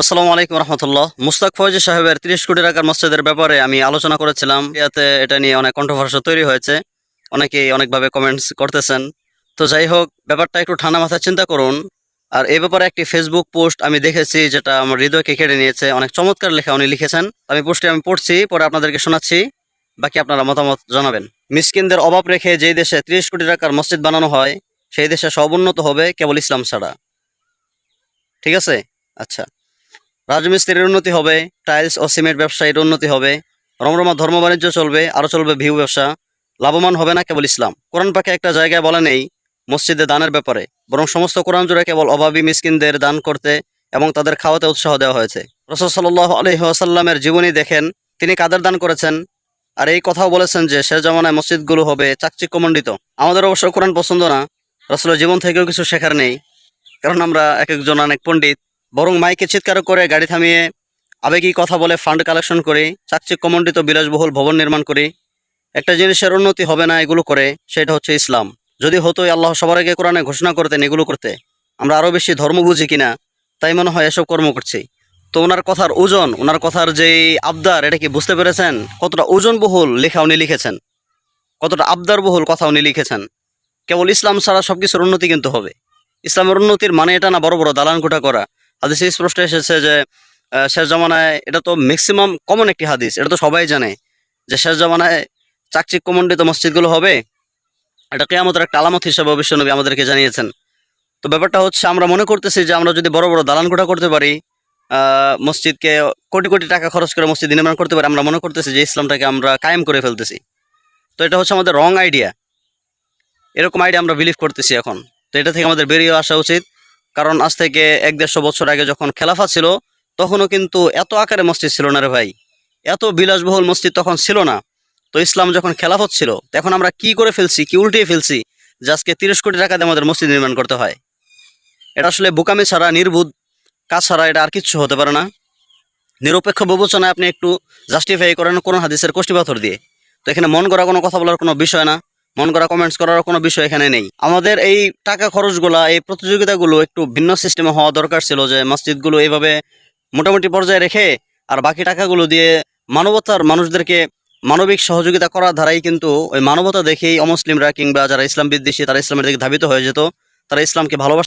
আসসালামু আলাইকুম রহমতুল্লাহ। মুস্তাক ফৌজি সাহেবের তিরিশ কোটি টাকার মসজিদের ব্যাপারে আমি আলোচনা করেছিলাম। ইয়াতে এটা নিয়ে অনেক কন্ট্রোভার্সি তৈরি হয়েছে। অনেকেই অনেকভাবে কমেন্টস করতেছেন। তো যাই হোক, ব্যাপারটা একটু ঠান্ডা মাথায় চিন্তা করুন। আর এই ব্যাপারে একটি ফেসবুক পোস্ট আমি দেখেছি, যেটা আমার হৃদয়কে কেড়ে নিয়েছে। অনেক চমৎকার লেখা উনি লিখেছেন। আমি পোস্টটি আমি পড়ছি, পরে আপনাদেরকে শোনাচ্ছি। বাকি আপনারা মতামত জানাবেন। মিসকিনদের অভাব রেখে যেই দেশে ত্রিশ কোটি টাকার মসজিদ বানানো হয়, সেই দেশে সব উন্নত হবে, কেবল ইসলাম ছাড়া। ঠিক আছে? আচ্ছা। রাজমিস্ত্রির উন্নতি হবে টাইলস ও সিমেন্ট ব্যবসায়ীর উন্নতি হবে, রমরমা ধর্ম বাণিজ্য চলবে আরও চলবে ভিউ ব্যবসা। লাভবান হবে না কেবল ইসলাম। কোরআন পাকে একটা জায়গায় বলা নেই, মসজিদে দানের ব্যাপারে। বরং সমস্ত কোরআন জুড়ে কেবল অভাবী মিসকিনদের দান করতে এবং তাদের খাওয়াতে উৎসাহ দেওয়া হয়েছে। রসদ সাল্লাহ আলহিহাসাল্লামের জীবনী দেখেন, তিনি কাদের দান করেছেন? আর এই কথাও বলেছেন যে, শেষ জামানায় মসজিদগুলো হবে চাকচিক্যমণ্ডিত। আমাদের অবশ্য কোরআন পছন্দ না, রসলের জীবন থেকেও কিছু শেখার নেই। কারণ আমরা এক একজন অনেক পণ্ডিত বরং মাইকে চিৎকার করে গাড়ি থামিয়ে আবেগী কথা বলে ফান্ড কালেকশন করি, চাকচিক্যমণ্ডিত বিলাসবহুল ভবন নির্মাণ করি, একটা জিনিসের উন্নতি হবে না এগুলো করে, সেটা হচ্ছে ইসলাম। যদি হতো আল্লাহ সবার আগে কোরআনে ঘোষণা করতেন এগুলো করতে, আমরা আরও বেশি ধর্ম বুঝি কিনা, তাই মনে হয় এসব কর্ম করছি। তো ওনার কথার ওজন, ওনার কথার যে আবদার, এটা কি বুঝতে পেরেছেন? কতটা ওজনবহুল লেখা উনি লিখেছেন। কতটা আবদারবহুল কথা উনি লিখেছেন। কেবল ইসলাম ছাড়া সব কিছুর উন্নতি কিন্তু হবে। ইসলামের উন্নতির মানে এটা না বড় বড় দালান কোটা করা। হাদিসে স্পষ্ট এসেছে যে শেষ জমানায় এটা তো ম্যাক্সিমাম কমন একটি হাদিস, এটা তো সবাই জানে যে শেষ জমানায় চাকচিক্যমণ্ডিত মসজিদগুলো হবে। এটা কেয়ামতের একটা আলামত হিসাবে অবশ্যনবী আমাদেরকে জানিয়েছেন। তো ব্যাপারটা হচ্ছে, আমরা মনে করতেছি যে আমরা যদি বড় বড় দালান কোঠা করতে পারি মসজিদকে কোটি কোটি টাকা খরচ করে মসজিদ নির্মাণ করতে পারি, আমরা মনে করতেছি যে ইসলামটাকে আমরা কায়েম করে ফেলতেছি। তো এটা হচ্ছে আমাদের রং আইডিয়া এরকম আইডিয়া আমরা বিলিভ করতেছি এখন। তো এটা থেকে আমাদের বেরিয়ে আসা উচিত। কারণ আজ থেকে এক দেড়শো বছর আগে যখন খেলাফা ছিল, তখনও কিন্তু এত আকারে মসজিদ ছিল না রে ভাই। এত বিলাসবহুল মসজিদ তখন ছিল না। তো ইসলাম যখন খেলাফত ছিল তখন আমরা কি করে ফেলছি, কি উল্টিয়ে ফেলছি, যে আজকে তিরিশ কোটি টাকা দিয়ে আমাদের মসজিদ নির্মাণ করতে হয়? এটা আসলে বোকামি ছাড়া, নির্বুধ কাজ ছাড়া এটা আর কিচ্ছু হতে পারে না। নিরপেক্ষ বিবেচনায় আপনি একটু জাস্টিফাই করেন কোন হাদিসের কোষ্টি পাথর দিয়ে। তো এখানে মন করা কোনো কথা বলার কোনো বিষয় না। মন করা কমেন্টস করার কোনো বিষয় এখানে নেই। আমাদের এই টাকা খরচগুলা, এই প্রতিযোগিতাগুলো একটু ভিন্ন সিস্টেমে হওয়া দরকার ছিল যে মসজিদগুলো এইভাবে মোটামুটি পর্যায়ে রেখে আর বাকি টাকাগুলো দিয়ে মানবতার মানুষদেরকে মানবিক সহযোগিতা করার ধারাই কিন্তু ওই মানবতা দেখেই অমুসলিমরা কিংবা যারা ইসলাম বিদ্বেষী, তারা ইসলামের দিকে ধাবিত হয়ে যেত, তারা ইসলামকে ভালোবাসা